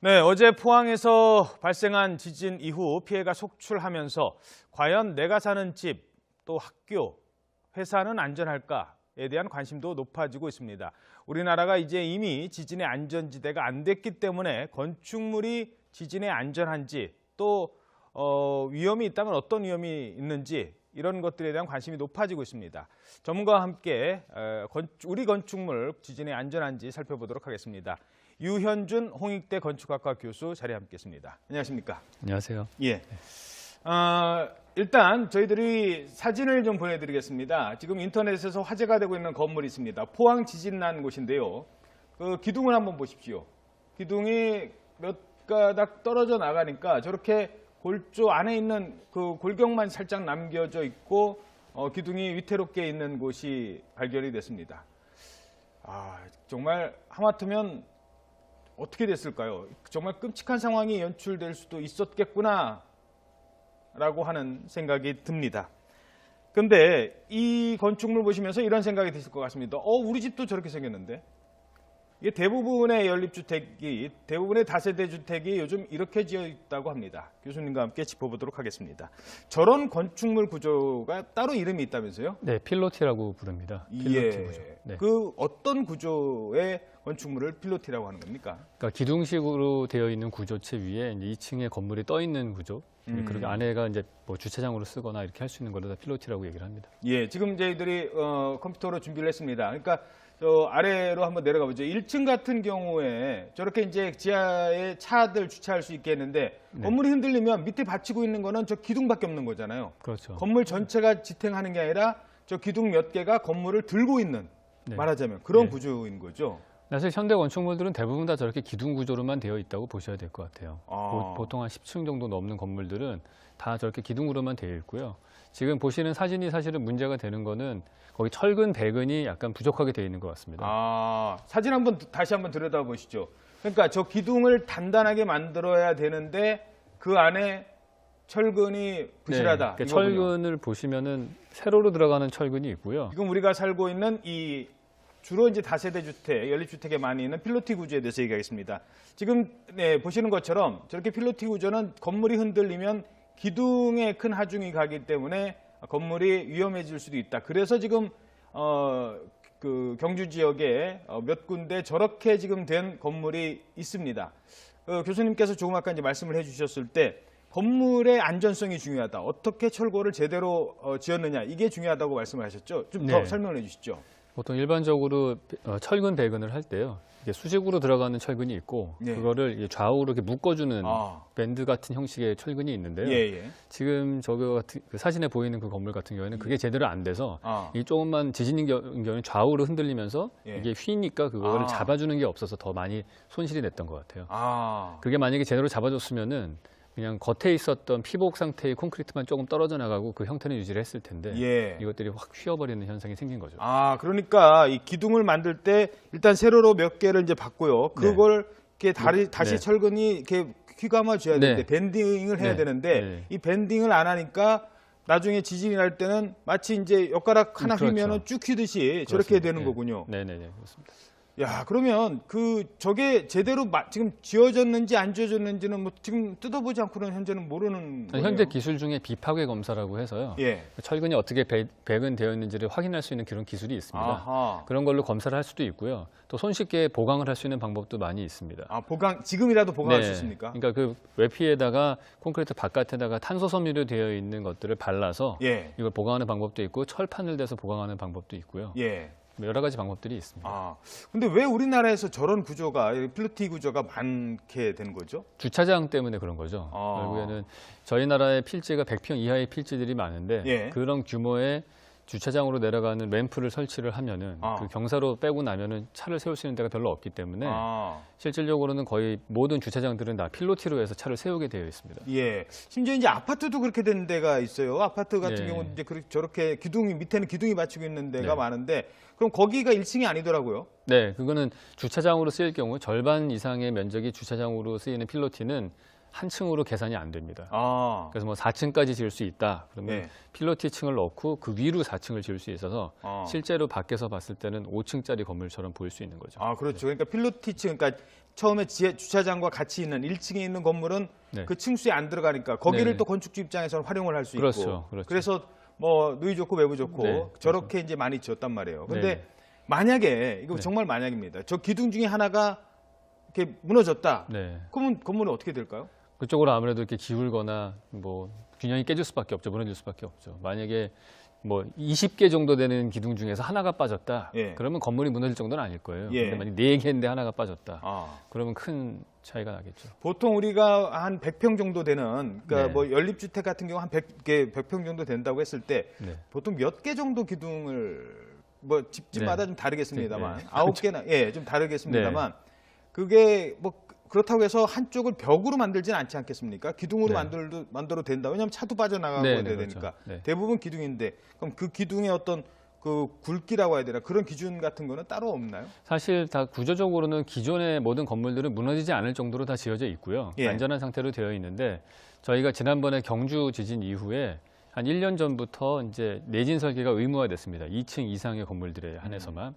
네, 어제 포항에서 발생한 지진 이후 피해가 속출하면서 과연 내가 사는 집, 또 학교, 회사는 안전할까에 대한 관심도 높아지고 있습니다. 우리나라가 이제 이미 지진의 안전지대가 안 됐기 때문에 건축물이 지진에 안전한지 또 어, 위험이 있다면 어떤 위험이 있는지 이런 것들에 대한 관심이 높아지고 있습니다. 전문가와 함께 어, 건- 우리 건축물 지진에 안전한지 살펴보도록 하겠습니다. 유현준 홍익대 건축학과 교수 자리에 함께했습니다. 안녕하십니까? 안녕하세요. 예. 어, 일단 저희들이 사진을 좀 보내드리겠습니다. 지금 인터넷에서 화제가 되고 있는 건물이 있습니다. 포항 지진 난 곳인데요. 그 기둥을 한번 보십시오. 기둥이 몇 가닥 떨어져 나가니까 저렇게 골조 안에 있는 그 골격만 살짝 남겨져 있고 어, 기둥이 위태롭게 있는 곳이 발견이 됐습니다. 아 정말 하마터면 어떻게 됐을까요? 정말 끔찍한 상황이 연출될 수도 있었겠구나 라고 하는 생각이 듭니다. 근데 이 건축물 보시면서 이런 생각이 드실 것 같습니다. 어, 우리 집도 저렇게 생겼는데? 이게 대부분의 연립주택이, 대부분의 다세대 주택이 요즘 이렇게 지어 있다고 합니다. 교수님과 함께 짚어보도록 하겠습니다. 저런 건축물 구조가 따로 이름이 있다면서요? 네, 필로티라고 부릅니다. 필로티 구조. 네. 그 어떤 구조의 건축물을 필로티라고 하는 겁니까? 그러니까 기둥식으로 되어 있는 구조체 위에 이제 2층에 건물이 떠 있는 구조. 음. 그리고 안에가 이제 뭐 주차장으로 쓰거나 이렇게 할 수 있는 걸로 다 필로티라고 얘기를 합니다. 예, 지금 저희들이 어, 컴퓨터로 준비를 했습니다. 그러니까 저 아래로 한번 내려가 보죠. 1층 같은 경우에 저렇게 이제 지하에 차들 주차할 수 있게 했는데 네. 건물이 흔들리면 밑에 받치고 있는 거는 저 기둥밖에 없는 거잖아요. 그렇죠. 건물 전체가 지탱하는 게 아니라 저 기둥 몇 개가 건물을 들고 있는 네. 말하자면 그런 네. 구조인 거죠. 사실 현대 건축물들은 대부분 다 저렇게 기둥 구조로만 되어 있다고 보셔야 될 것 같아요. 아. 보, 통 한 10층 정도 넘는 건물들은 다 저렇게 기둥으로만 되어 있고요. 지금 보시는 사진이 사실은 문제가 되는 거는 거기 철근 배근이 약간 부족하게 되어 있는 것 같습니다. 아, 사진 한번 다시 한번 들여다 보시죠. 그러니까 저 기둥을 단단하게 만들어야 되는데 그 안에 철근이 부실하다. 네, 그러니까. 철근을 보시면은 세로로 들어가는 철근이 있고요. 지금 우리가 살고 있는 이 주로 이제 다세대 주택, 연립주택에 많이 있는 필로티 구조에 대해서 얘기하겠습니다. 지금 네, 보시는 것처럼 저렇게 필로티 구조는 건물이 흔들리면 기둥에 큰 하중이 가기 때문에 건물이 위험해질 수도 있다. 그래서 지금 어, 그 경주 지역에 어, 몇 군데 저렇게 지금 된 건물이 있습니다. 어, 교수님께서 조금 아까 이제 말씀을 해주셨을 때 건물의 안전성이 중요하다. 어떻게 철거를 제대로 어, 지었느냐 이게 중요하다고 말씀을 하셨죠. 좀더 네. 설명을 해주시죠. 보통 일반적으로 어, 철근 배근을 할 때요. 이게 수직으로 들어가는 철근이 있고 네. 그거를 좌우로 이렇게 묶어주는 아, 밴드 같은 형식의 철근이 있는데요. 예, 예. 지금 저거 같은 그 사진에 보이는 그 건물 같은 경우에는 그게 제대로 안 돼서 아, 이 조금만 지진인 겨- 경우는 좌우로 흔들리면서 예. 이게 휘니까 그거를 아. 잡아주는 게 없어서 더 많이 손실이 됐던 것 같아요. 아, 그게 만약에 제대로 잡아줬으면은 그냥 겉에 있었던 피복 상태의 콘크리트만 조금 떨어져 나가고 그 형태는 유지를 했을 텐데 예. 이것들이 확 휘어버리는 현상이 생긴 거죠. 아, 그러니까 이 기둥을 만들 때 일단 세로로 몇 개를 이제 받고요. 그걸 이렇게 다리, 다시 네. 철근이 이렇게 휘감아 줘야 네. 되는데 밴딩을 해야 네. 되는데 네. 이 밴딩을 안 하니까 나중에 지진이 날 때는 마치 이제 엿가락 하나 음, 그렇죠. 휘면은 쭉 휘듯이 저렇게 그렇습니다. 되는 네. 거군요. 네네네 그렇습니다. 야, 그러면 그 저게 제대로 마- 지금 지어졌는지 안 지어졌는지는 뭐 지금 뜯어보지 않고는 현재는 모르는 거예요. 현재 기술 중에 비파괴 검사라고 해서요. 예. 철근이 어떻게 배, 배근되어 있는지를 확인할 수 있는 그런 기술이 있습니다. 아하. 그런 걸로 검사를 할 수도 있고요. 또 손쉽게 보강을 할 수 있는 방법도 많이 있습니다. 아, 보강 지금이라도 보강할 수 네. 있습니까? 그러니까 그 외피에다가 콘크리트 바깥에다가 탄소 섬유로 되어 있는 것들을 발라서 예. 이걸 보강하는 방법도 있고 철판을 대서 보강하는 방법도 있고요. 예. 여러 가지 방법들이 있습니다. 아, 근데 왜 우리나라에서 저런 구조가 이 필로티 구조가 많게 된 거죠? 주차장 때문에 그런 거죠. 아. 결국에는 저희 나라의 필지가 100평 이하의 필지들이 많은데 예. 그런 규모의 주차장으로 내려가는 램프를 설치를 하면은 아. 그 경사로 빼고 나면은 차를 세울 수 있는 데가 별로 없기 때문에 아, 실질적으로는 거의 모든 주차장들은 다 필로티로 해서 차를 세우게 되어 있습니다. 예. 심지어 이제 아파트도 그렇게 된 데가 있어요. 아파트 같은 예. 경우는 이제 그렇게 저렇게 기둥이 밑에는 기둥이 받치고 있는 데가 네. 많은데 그럼 거기가 1층이 아니더라고요. 네, 그거는 주차장으로 쓰일 경우 절반 이상의 면적이 주차장으로 쓰이는 필로티는 한 층으로 계산이 안 됩니다. 아, 그래서 뭐 4층까지 지을 수 있다. 그러면 네. 필로티 층을 넣고 그 위로 4층을 지을 수 있어서 아. 실제로 밖에서 봤을 때는 5층짜리 건물처럼 보일 수 있는 거죠. 아, 그렇죠. 그러니까 필로티 층, 그러니까 처음에 지하 주차장과 같이 있는 1층에 있는 건물은 네. 그 층수에 안 들어가니까 거기를 네. 또 건축주 입장에서는 활용을 할 수 있고 그렇죠, 그렇죠. 래서 뭐 누이 좋고 외부 좋고 네, 저렇게 이제 많이 지었단 말이에요. 근데 네. 만약에 이거 네. 정말 만약입니다. 저 기둥 중에 하나가 이렇게 무너졌다. 네. 그러면 건물은 어떻게 될까요? 그쪽으로 아무래도 이렇게 기울거나 뭐 균형이 깨질 수밖에 없죠. 무너질 수밖에 없죠. 만약에 뭐 20개 정도 되는 기둥 중에서 하나가 빠졌다. 예. 그러면 건물이 무너질 정도는 아닐 거예요. 예. 근데 만약 4개인데 하나가 빠졌다. 아. 그러면 큰 차이가 나겠죠. 보통 우리가 한 100평 정도 되는 그러니까 네. 뭐 연립주택 같은 경우 한 100개 100평 정도 된다고 했을 때 네. 보통 몇 개 정도 기둥을 뭐 집집마다 네. 좀 다르겠습니다만 네. 아홉 개나 예 좀 다르겠습니다만 그게 뭐 그렇다고 해서 한쪽을 벽으로 만들지는 않지 않겠습니까? 기둥으로 네. 만들도 만들어도 된다. 왜냐하면 차도 빠져나가고 네, 해야 네, 되니까 그렇죠. 네. 대부분 기둥인데 그럼 그 기둥의 어떤 그 굵기라고 해야 되나 그런 기준 같은 거는 따로 없나요? 사실 다 구조적으로는 기존의 모든 건물들은 무너지지 않을 정도로 다 지어져 있고요. 예. 안전한 상태로 되어 있는데 저희가 지난번에 경주 지진 이후에 한 1년 전부터 이제 내진 설계가 의무화됐습니다. 2층 이상의 건물들에 한해서만.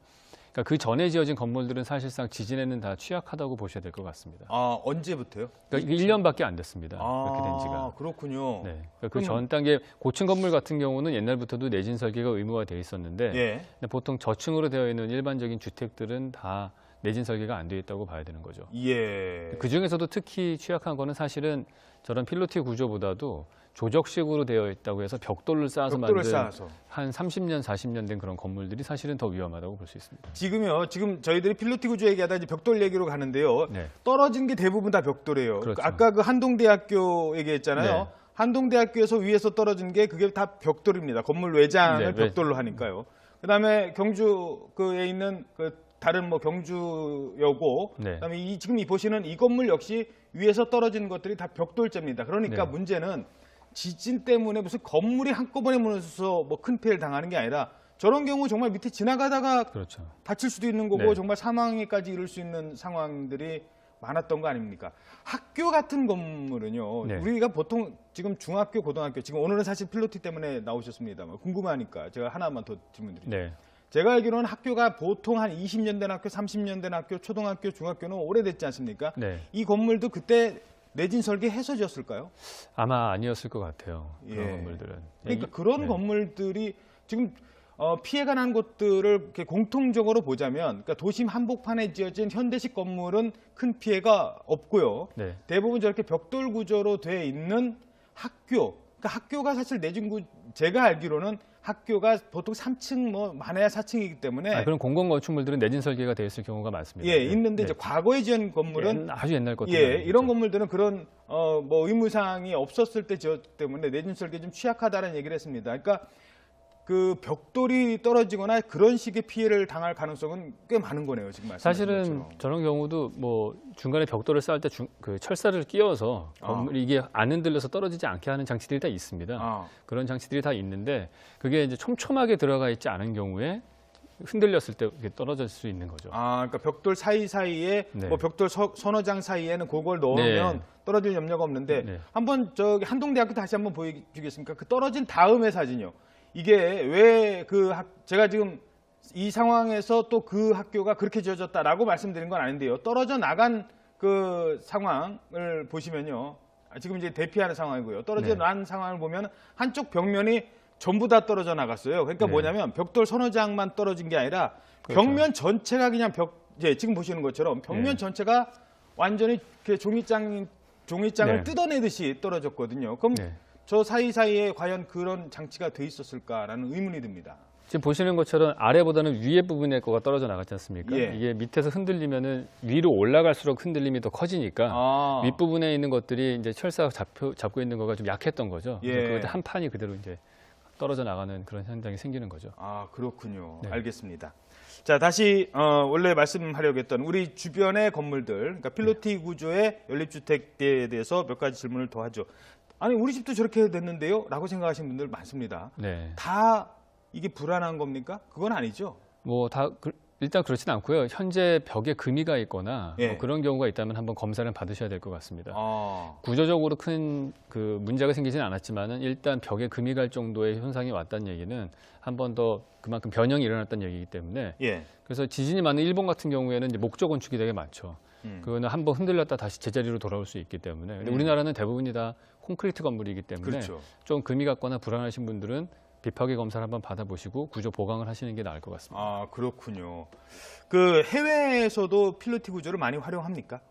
그러니까 그 전에 지어진 건물들은 사실상 지진에는 다 취약하다고 보셔야 될 것 같습니다. 아 언제부터요? 그러니까 이게 1년밖에 안 됐습니다. 그렇게 된 지가. 아, 그렇군요. 네. 그럼- 그전 단계 고층 건물 같은 경우는 옛날부터도 내진 설계가 의무화되어 있었는데 예. 보통 저층으로 되어 있는 일반적인 주택들은 다 내진 설계가 안 되어 있다고 봐야 되는 거죠. 예. 그 중에서도 특히 취약한 거는 사실은 저런 필로티 구조보다도 조적식으로 되어 있다고 해서 벽돌을 쌓아서 벽돌을 만든 쌓아서. 한 30년, 40년 된 그런 건물들이 사실은 더 위험하다고 볼 수 있습니다. 지금요. 지금 저희들이 필로티 구조 얘기하다 이제 벽돌 얘기로 가는데요. 네. 떨어진 게 대부분 다 벽돌이에요. 그렇죠. 아까 그 한동대학교 얘기했잖아요. 네. 한동대학교에서 위에서 떨어진 게 그게 다 벽돌입니다. 건물 외장을 네, 벽돌로 하니까요. 그다음에 경주 그에 있는 그 다른 뭐 경주여고 네. 그다음에 이 지금 이 보시는 이 건물 역시 위에서 떨어진 것들이 다 벽돌재입니다. 그러니까 네. 문제는 지진 때문에 무슨 건물이 한꺼번에 무너져서 뭐 큰 피해를 당하는 게 아니라 저런 경우 정말 밑에 지나가다가 그렇죠. 다칠 수도 있는 거고 네. 정말 사망에까지 이를 수 있는 상황들이 많았던 거 아닙니까? 학교 같은 건물은요. 네. 우리가 보통 지금 중학교, 고등학교 지금 오늘은 사실 필로티 때문에 나오셨습니다만 궁금하니까 제가 하나만 더 질문드릴게요. 네. 제가 알기로는 학교가 보통 한 20년 된 학교, 30년 된 학교, 초등학교, 중학교는 오래됐지 않습니까? 네. 이 건물도 그때 내진 설계 해서 지었을까요? 아마 아니었을 것 같아요. 그런 예. 건물들은. 그러니까 이- 그런 네. 건물들이 지금 어, 피해가 난 곳들을 이렇게 공통적으로 보자면 그러니까 도심 한복판에 지어진 현대식 건물은 큰 피해가 없고요. 네. 대부분 저렇게 벽돌 구조로 돼 있는 학교. 그러니까 학교가 사실 내진구 제가 알기로는 학교가 보통 3층 뭐 많아야 4층이기 때문에 아, 그런 공공 건축물들은 내진 설계가 되어 있을 경우가 많습니다. 예, 네. 있는데 네. 이제 과거에 지은 건물은 옛- 아주 옛날 것들. 예, 이런 건물들은 그런 어, 뭐 의무 사항이 없었을 때 지었기 때문에 내진 설계 좀 취약하다는 얘기를 했습니다. 그러니까 그 벽돌이 떨어지거나 그런 식의 피해를 당할 가능성은 꽤 많은 거네요, 지금 말씀하신 사실은 것처럼. 저런 경우도 뭐 중간에 벽돌을 쌓을 때 그 철사를 끼워서 아. 이게 안 흔들려서 떨어지지 않게 하는 장치들이 다 있습니다. 아, 그런 장치들이 다 있는데 그게 이제 촘촘하게 들어가 있지 않은 경우에 흔들렸을 때 떨어질 수 있는 거죠. 아, 그러니까 벽돌 사이 사이에 네. 뭐 벽돌 서, 서너 장 사이에는 그걸 넣으면 네. 떨어질 염려가 없는데 네. 한번 저기 한동대학교 다시 한번 보여주겠습니까? 그 떨어진 다음의 사진이요. 이 게 왜 그 제가 지금 이 상황에서 또 그 학교가 그렇게 지어졌다라고 말씀드린 건 아닌데요. 떨어져 나간 그 상황을 보시면요. 아, 지금 이제 대피하는 상황이고요. 떨어져 네. 난 상황을 보면 한쪽 벽면이 전부 다 떨어져 나갔어요. 그러니까 네. 뭐냐면 벽돌 서너 장만 떨어진 게 아니라 그렇죠. 벽면 전체가 그냥 벽, 예, 지금 보시는 것처럼 벽면 네. 전체가 완전히 그 종이장, 종이장을 네. 뜯어내듯이 떨어졌거든요. 그럼 네. 저 사이사이에 과연 그런 장치가 돼 있었을까라는 의문이 듭니다. 지금 보시는 것처럼 아래보다는 위에 부분에 거가 떨어져 나갔지 않습니까? 예. 이게 밑에서 흔들리면은 위로 올라갈수록 흔들림이 더 커지니까 아, 윗부분에 있는 것들이 이제 철사가 잡혀, 잡고 있는 거가 좀 약했던 거죠. 예. 그래서 그때 한 판이 그대로 이제 떨어져 나가는 그런 현상이 생기는 거죠. 아 그렇군요. 네. 알겠습니다. 자 다시 어, 원래 말씀하려고 했던 우리 주변의 건물들, 그러니까 필로티 구조의 연립주택에 대해서 몇 가지 질문을 더 하죠. 아니 우리 집도 저렇게 됐는데요? 라고 생각하시는 분들 많습니다. 네. 다 이게 불안한 겁니까? 그건 아니죠. 뭐다 일단 그렇진 않고요. 현재 벽에 금이가 있거나 예. 뭐 그런 경우가 있다면 한번 검사를 받으셔야 될 것 같습니다. 아, 구조적으로 큰 그 문제가 생기지는 않았지만은 일단 벽에 금이 갈 정도의 현상이 왔다는 얘기는 한 번 더 그만큼 변형이 일어났다는 얘기이기 때문에 예. 그래서 지진이 많은 일본 같은 경우에는 이제 목조 건축이 되게 많죠. 음. 그거는 한번 흔들렸다 다시 제자리로 돌아올 수 있기 때문에. 근데 음. 우리나라는 대부분이 다 콘크리트 건물이기 때문에 그렇죠. 좀 금이 갔거나 불안하신 분들은 비파기 검사를 한번 받아보시고 구조 보강을 하시는 게 나을 것 같습니다. 아 그렇군요. 그 해외에서도 필로티 구조를 많이 활용합니까?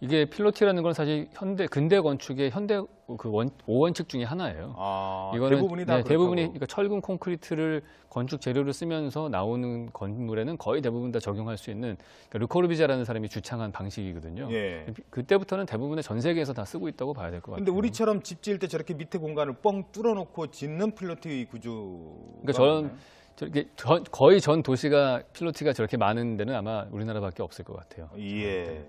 이게 필로티라는 건 사실 현대 근대 건축의 현대 그 원, 5원칙 중에 하나예요. 아 이거는 대부분이 다 네, 대부분이. 그러니까 철근 콘크리트를 건축 재료로 쓰면서 나오는 건물에는 거의 대부분 다 적용할 수 있는 그러니까 르코르비제라는 사람이 주창한 방식이거든요. 예. 그때부터는 대부분의 전 세계에서 다 쓰고 있다고 봐야 될 것 같아요. 근데 우리처럼 집 지을 때 저렇게 밑에 공간을 뻥 뚫어 놓고 짓는 필로티 구조. 그러니까 저는 저렇게 전- 거의 전 도시가 필로티가 저렇게 많은 데는 아마 우리나라밖에 없을 것 같아요. 예.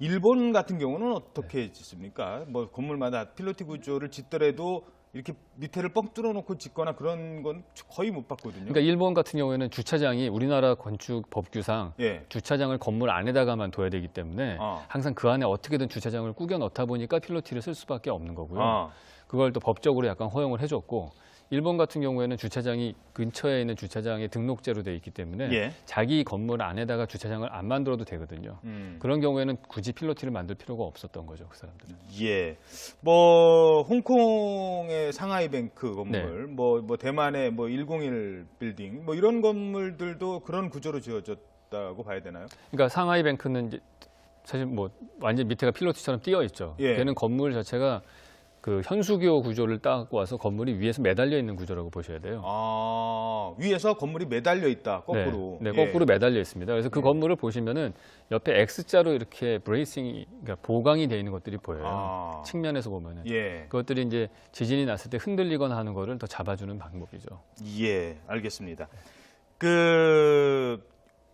일본 같은 경우는 어떻게 짓습니까? 뭐 건물마다 필로티 구조를 짓더라도 이렇게 밑에를 뻥 뚫어놓고 짓거나 그런 건 거의 못 봤거든요. 그러니까 일본 같은 경우에는 주차장이 우리나라 건축 법규상 예. 주차장을 건물 안에다가만 둬야 되기 때문에 어. 항상 그 안에 어떻게든 주차장을 꾸겨 넣다 보니까 필로티를 쓸 수밖에 없는 거고요. 아, 그걸 또 법적으로 약간 허용을 해줬고 일본 같은 경우에는 주차장이 근처에 있는 주차장에 등록제로 돼 있기 때문에 예. 자기 건물 안에다가 주차장을 안 만들어도 되거든요. 음. 그런 경우에는 굳이 필로티를 만들 필요가 없었던 거죠, 그 사람들은. 예. 뭐 홍콩의 상하이 뱅크 건물, 뭐, 뭐 대만의 뭐 101 빌딩, 뭐 이런 건물들도 그런 구조로 지어졌다고 봐야 되나요? 그러니까 상하이 뱅크는 이제 사실 뭐 완전 밑에가 필로티처럼 띄어 있죠. 예. 걔는 건물 자체가 그 현수교 구조를 따고 와서 건물이 위에서 매달려 있는 구조라고 보셔야 돼요. 아, 위에서 건물이 매달려 있다. 거꾸로. 네, 예. 네, 거꾸로 매달려 있습니다. 그래서 그 예. 건물을 보시면은 옆에 X자로 이렇게 브레이싱이 그러니까 보강이 되어 있는 것들이 보여요. 아. 측면에서 보면은 예. 그것들이 이제 지진이 났을 때 흔들리거나 하는 거를 더 잡아주는 방법이죠. 예, 알겠습니다. 그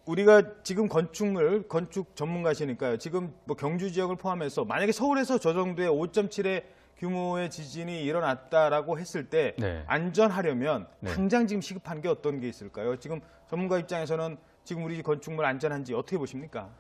우리가 지금 건축물 건축 전문가시니까요. 지금 뭐 경주 지역을 포함해서 만약에 서울에서 저 정도의 5.7의 규모의 지진이 일어났다라고 했을 때 네. 안전하려면 네. 당장 지금 시급한 게 어떤 게 있을까요? 지금 전문가 입장에서는 지금 우리 건축물 안전한지 어떻게 보십니까?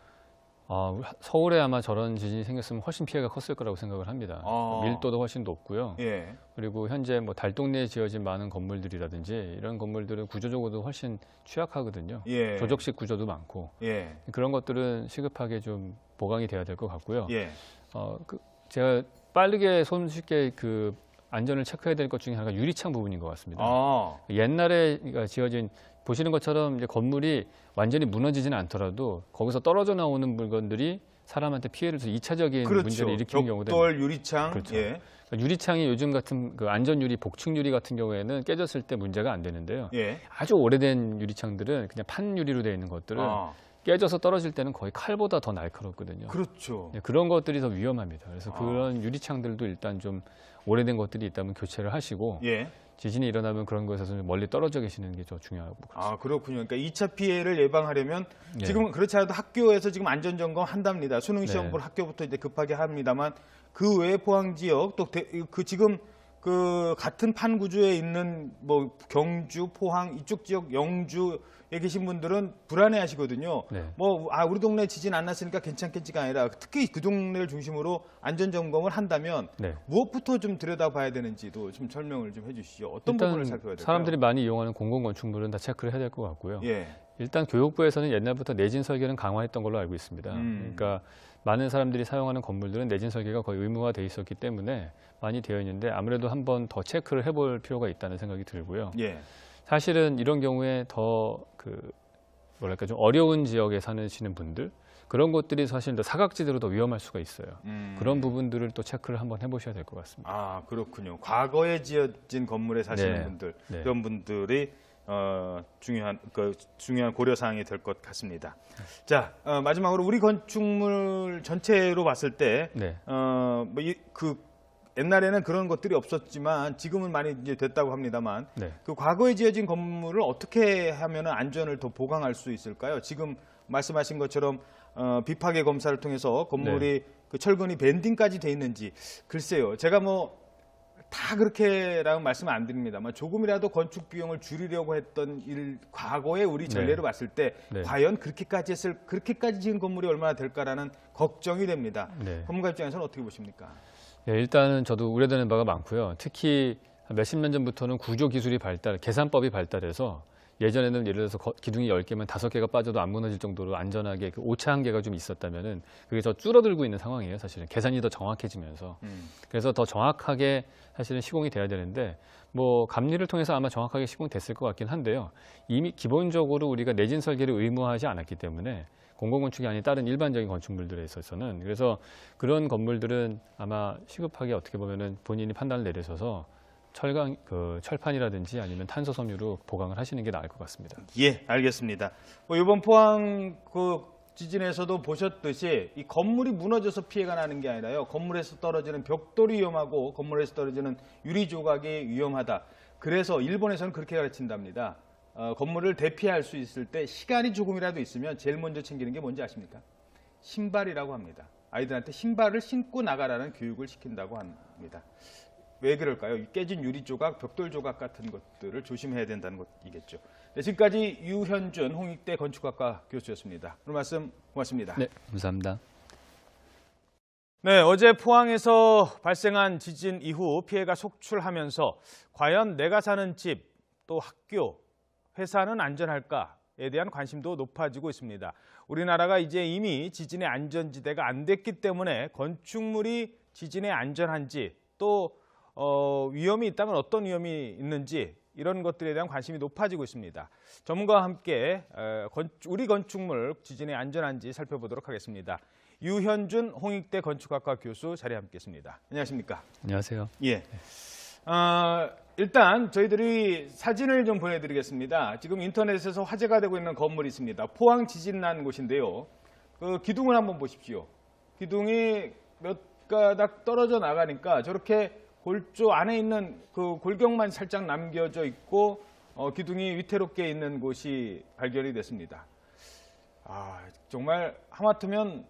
아, 서울에 아마 저런 지진이 생겼으면 훨씬 피해가 컸을 거라고 생각을 합니다. 아. 밀도도 훨씬 높고요. 예. 그리고 현재 뭐 달동네에 지어진 많은 건물들이라든지 이런 건물들은 구조적으로도 훨씬 취약하거든요. 예. 조적식 구조도 많고 예. 그런 것들은 시급하게 좀 보강이 돼야 될 것 같고요. 예. 어, 그 제가 빠르게 손쉽게 그 안전을 체크해야 될 것 중에 하나가 유리창 부분인 것 같습니다. 아. 옛날에 지어진 보시는 것처럼 이제 건물이 완전히 무너지지는 않더라도 거기서 떨어져 나오는 물건들이 사람한테 피해를 줘서 2차적인 그렇죠. 문제를 일으키는 경우도 벽돌, 유리창. 그렇죠. 예. 그러니까 유리창이 요즘 같은 그 안전 유리, 복층 유리 같은 경우에는 깨졌을 때 문제가 안 되는데요. 예. 아주 오래된 유리창들은 그냥 판 유리로 되어 있는 것들은 아. 깨져서 떨어질 때는 거의 칼보다 더 날카롭거든요. 그렇죠. 네, 그런 것들이 더 위험합니다. 그래서 아. 그런 유리창들도 일단 좀 오래된 것들이 있다면 교체를 하시고 예. 지진이 일어나면 그런 것에서 좀 멀리 떨어져 계시는 게 더 중요하고 아 그렇군요. 그러니까 2차 피해를 예방하려면 예. 지금 그렇지 않아도 학교에서 지금 안전 점검 한답니다. 수능 시험 네. 볼 학교부터 이제 급하게 합니다만 그 외에 포항 지역 또 그 지금 그 같은 판 구조에 있는 뭐 경주, 포항 이쪽 지역 영주에 계신 분들은 불안해 하시거든요. 네. 뭐 아 우리 동네 지진 안 났으니까 괜찮겠지가 아니라 특히 그 동네를 중심으로 안전 점검을 한다면 네. 무엇부터 좀 들여다봐야 되는지도 좀 설명을 좀 해주시죠. 어떤 부분을 살펴야 될까요? 사람들이 많이 이용하는 공공 건축물은 다 체크를 해야 될 것 같고요. 예, 일단 교육부에서는 옛날부터 내진 설계는 강화했던 걸로 알고 있습니다. 음. 그러니까 많은 사람들이 사용하는 건물들은 내진 설계가 거의 의무화돼 있었기 때문에 많이 되어 있는데 아무래도 한번 더 체크를 해볼 필요가 있다는 생각이 들고요. 예, 사실은 이런 경우에 더 그 뭐랄까 좀 어려운 지역에 사시는 분들 그런 것들이 사실 더 사각지대로 더 위험할 수가 있어요. 음. 그런 부분들을 또 체크를 한번 해보셔야 될 것 같습니다. 아 그렇군요. 과거에 지어진 건물에 사시는 네. 분들 네. 이런 분들이 어, 중요한 그 중요한 고려 사항이 될 것 같습니다. 자 어, 마지막으로 우리 건축물 전체로 봤을 때 네. 어, 뭐 이, 그 옛날에는 그런 것들이 없었지만 지금은 많이 이제 됐다고 합니다만 네. 그 과거에 지어진 건물을 어떻게 하면 안전을 더 보강할 수 있을까요? 지금 말씀하신 것처럼 어, 비파괴 검사를 통해서 건물이 네. 그 철근이 밴딩까지 돼 있는지 글쎄요. 제가 뭐 다 그렇게라고 말씀은 안 드립니다만 조금이라도 건축 비용을 줄이려고 했던 일 과거에 우리 전례를 네. 봤을 때 네. 과연 그렇게까지 했을 그렇게까지 지은 건물이 얼마나 될까라는 걱정이 됩니다. 네. 전문가 입장에서는 어떻게 보십니까? 네, 일단은 저도 우려되는 바가 많고요. 특히 한 몇십 년 전부터는 구조 기술이 발달, 계산법이 발달해서 예전에는 예를 들어서 거- 기둥이 10개면 5개가 빠져도 안 무너질 정도로 안전하게 그 오차 한계가 좀 있었다면은 그게 더 줄어들고 있는 상황이에요, 사실은. 계산이 더 정확해지면서. 음. 그래서 더 정확하게 사실은 시공이 돼야 되는데 뭐 감리를 통해서 아마 정확하게 시공됐을 것 같긴 한데요. 이미 기본적으로 우리가 내진 설계를 의무화하지 않았기 때문에 공공건축이 아닌 다른 일반적인 건축물들에 있어서는 그래서 그런 건물들은 아마 시급하게 어떻게 보면은 본인이 판단을 내리셔서 철강 그 철판이라든지 아니면 탄소 섬유로 보강을 하시는 게 나을 것 같습니다. 예, 알겠습니다. 뭐 이번 포항 그 지진에서도 보셨듯이 이 건물이 무너져서 피해가 나는 게 아니라요. 건물에서 떨어지는 벽돌이 위험하고 건물에서 떨어지는 유리 조각이 위험하다. 그래서 일본에서는 그렇게 가르친답니다. 어, 건물을 대피할 수 있을 때 시간이 조금이라도 있으면 제일 먼저 챙기는 게 뭔지 아십니까? 신발이라고 합니다. 아이들한테 신발을 신고 나가라는 교육을 시킨다고 합니다. 왜 그럴까요? 이 깨진 유리 조각, 벽돌 조각 같은 것들을 조심해야 된다는 것이겠죠. 네, 지금까지 유현준 홍익대 건축학과 교수였습니다. 오늘 말씀 고맙습니다. 네, 감사합니다. 네, 어제 포항에서 발생한 지진 이후 피해가 속출하면서 과연 내가 사는 집, 또 학교, 회사는 안전할까에 대한 관심도 높아지고 있습니다. 우리나라가 이제 이미 지진의 안전지대가 안 됐기 때문에 건축물이 지진에 안전한지 또 어, 위험이 있다면 어떤 위험이 있는지 이런 것들에 대한 관심이 높아지고 있습니다. 전문가와 함께 어, 건- 우리 건축물 지진에 안전한지 살펴보도록 하겠습니다. 유현준 홍익대 건축학과 교수 자리에 함께했습니다. 안녕하십니까? 안녕하세요. 예. 어, 일단 저희들이 사진을 좀 보내드리겠습니다. 지금 인터넷에서 화제가 되고 있는 건물이 있습니다. 포항 지진 난 곳인데요. 그 기둥을 한번 보십시오. 기둥이 몇 가닥 떨어져 나가니까 저렇게 골조 안에 있는 그 골격만 살짝 남겨져 있고 어, 기둥이 위태롭게 있는 곳이 발견이 됐습니다. 아 정말 하마터면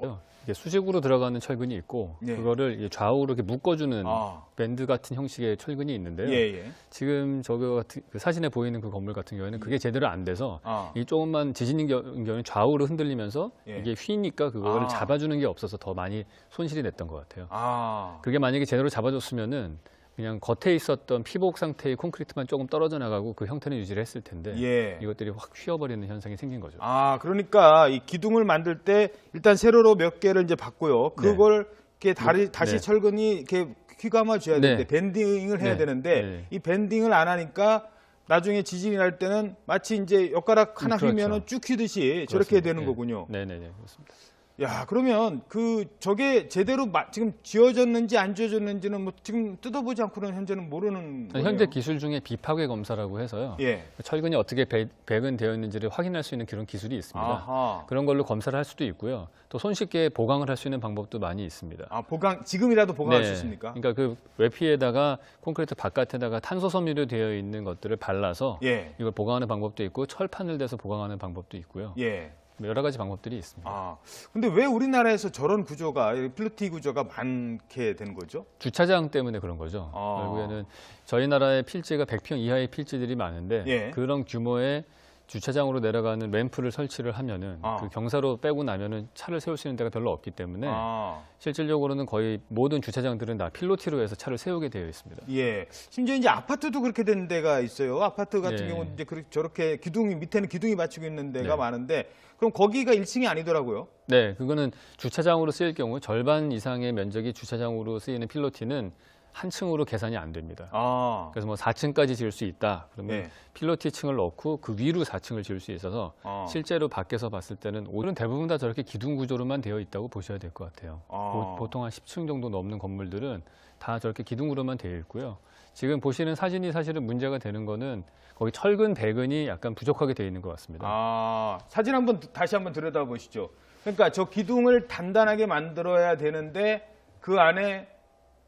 이게 수직으로 들어가는 철근이 있고 네. 그거를 좌우로 이렇게 묶어주는 아, 밴드 같은 형식의 철근이 있는데요. 예, 예. 지금 저거 같은 그 사진에 보이는 그 건물 같은 경우에는 그게 제대로 안 돼서 아, 이 조금만 지진인 겨- 경우는 좌우로 흔들리면서 예. 이게 휘니까 그거를 아. 잡아주는 게 없어서 더 많이 손실이 됐던 것 같아요. 아, 그게 만약에 제대로 잡아줬으면은 그냥 겉에 있었던 피복 상태의 콘크리트만 조금 떨어져 나가고 그 형태는 유지를 했을 텐데 예. 이것들이 확 휘어버리는 현상이 생긴 거죠. 아, 그러니까 이 기둥을 만들 때 일단 세로로 몇 개를 이제 바꾸요. 그걸 이렇게 다리, 다시 네. 철근이 이렇게 휘감아 줘야 네. 되는데 밴딩을 해야 네. 되는데 네. 이 밴딩을 안 하니까 나중에 지진이 날 때는 마치 이제 엿가락 하나 음, 그렇죠. 휘면은 쭉 휘듯이 저렇게 그렇습니다. 되는 네. 거군요. 네네네 그렇습니다. 야, 그러면 그 저게 제대로 마- 지금 지어졌는지 안 지어졌는지는 뭐 지금 뜯어보지 않고는 현재는 모르는 거예요. 현재 기술 중에 비파괴 검사라고 해서요. 예. 철근이 어떻게 배, 배근되어 있는지를 확인할 수 있는 그런 기술이 있습니다. 아하. 그런 걸로 검사를 할 수도 있고요. 또 손쉽게 보강을 할 수 있는 방법도 많이 있습니다. 아, 보강 지금이라도 보강할 네. 수 있습니까? 그러니까 그 외피에다가 콘크리트 바깥에다가 탄소 섬유로 되어 있는 것들을 발라서 예. 이걸 보강하는 방법도 있고 철판을 대서 보강하는 방법도 있고요. 예. 뭐 여러 가지 방법들이 있습니다. 아, 근데 왜 우리나라에서 저런 구조가 이 필로티 구조가 많게 된 거죠? 주차장 때문에 그런 거죠. 아. 결국에는 저희 나라의 필지가 100평 이하의 필지들이 많은데 예. 그런 규모의 주차장으로 내려가는 램프를 설치를 하면은 아. 그 경사로 빼고 나면은 차를 세울 수 있는 데가 별로 없기 때문에 아, 실질적으로는 거의 모든 주차장들은 다 필로티로 해서 차를 세우게 되어 있습니다. 예. 심지어 이제 아파트도 그렇게 된 데가 있어요. 아파트 같은 예. 경우는 이제 그렇게 저렇게 기둥이 밑에는 기둥이 받치고 있는 데가 네. 많은데 그럼 거기가 1층이 아니더라고요. 네, 그거는 주차장으로 쓰일 경우 절반 이상의 면적이 주차장으로 쓰이는 필로티는 한 층으로 계산이 안 됩니다. 아, 그래서 뭐 4층까지 지을 수 있다. 그러면 네. 필로티 층을 넣고 그 위로 4층을 지을 수 있어서 아. 실제로 밖에서 봤을 때는 오늘은 대부분 다 저렇게 기둥 구조로만 되어 있다고 보셔야 될 것 같아요. 아. 보, 통 한 10층 정도 넘는 건물들은 다 저렇게 기둥으로만 되어 있고요. 지금 보시는 사진이 사실은 문제가 되는 거는 거기 철근 배근이 약간 부족하게 되어 있는 것 같습니다. 아, 사진 한번 다시 한번 들여다 보시죠. 그러니까 저 기둥을 단단하게 만들어야 되는데 그 안에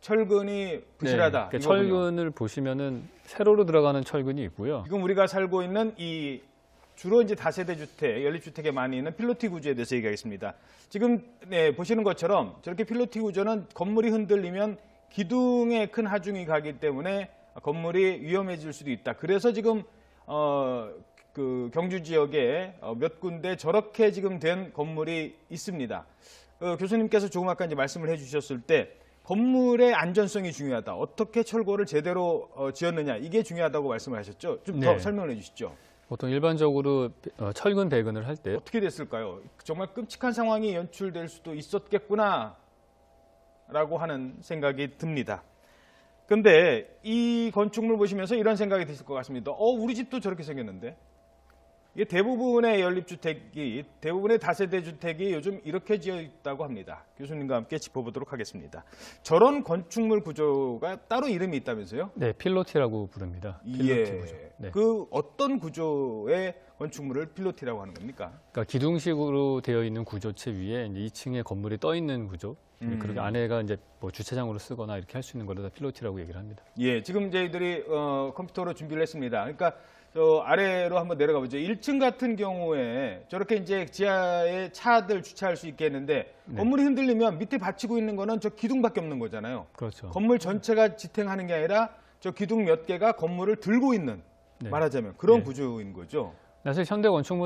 철근이 부실하다. 네, 그러니까 이거군요. 철근을 보시면은 세로로 들어가는 철근이 있고요. 지금 우리가 살고 있는 이 주로 이제 다세대 주택, 연립주택에 많이 있는 필로티 구조에 대해서 얘기하겠습니다. 지금 네, 보시는 것처럼 저렇게 필로티 구조는 건물이 흔들리면 기둥에 큰 하중이 가기 때문에 건물이 위험해질 수도 있다. 그래서 지금 어, 그 경주 지역에 어, 몇 군데 저렇게 지금 된 건물이 있습니다. 어, 교수님께서 조금 아까 이제 말씀을 해주셨을 때 건물의 안전성이 중요하다. 어떻게 철거를 제대로 어, 지었느냐 이게 중요하다고 말씀을 하셨죠. 좀더 네. 설명을 해주시죠. 보통 일반적으로 어, 철근 배근을 할 때 어떻게 됐을까요? 정말 끔찍한 상황이 연출될 수도 있었겠구나 라고 하는 생각이 듭니다. 근데 이 건축물 보시면서 이런 생각이 드실 것 같습니다. 어, 우리 집도 저렇게 생겼는데? 이게 대부분의 연립주택이, 대부분의 다세대 주택이 요즘 이렇게 지어 있다고 합니다. 교수님과 함께 짚어보도록 하겠습니다. 저런 건축물 구조가 따로 이름이 있다면서요? 네, 필로티라고 부릅니다. 필로티 예. 구조. 네. 그 어떤 구조의 건축물을 필로티라고 하는 겁니까? 그러니까 기둥식으로 되어 있는 구조체 위에 이제 2층에 건물이 떠 있는 구조. 음. 그리고 안에가 이제 뭐 주차장으로 쓰거나 이렇게 할 수 있는 걸로 다 필로티라고 얘기를 합니다. 예, 지금 저희들이 어, 컴퓨터로 준비를 했습니다. 그러니까 저 아래로 한번 내려가 보죠. 1층 같은 경우에 저렇게 이제 지하에 차들 주차할 수 있게 했는데 네. 건물이 흔들리면 밑에 받치고 있는 거는 저 기둥밖에 없는 거잖아요. 그렇죠. 건물 전체가 지탱하는 게 아니라 저 기둥 몇 개가 건물을 들고 있는 네. 말하자면 그런 네. 구조인 거죠. 사실 현대 건축물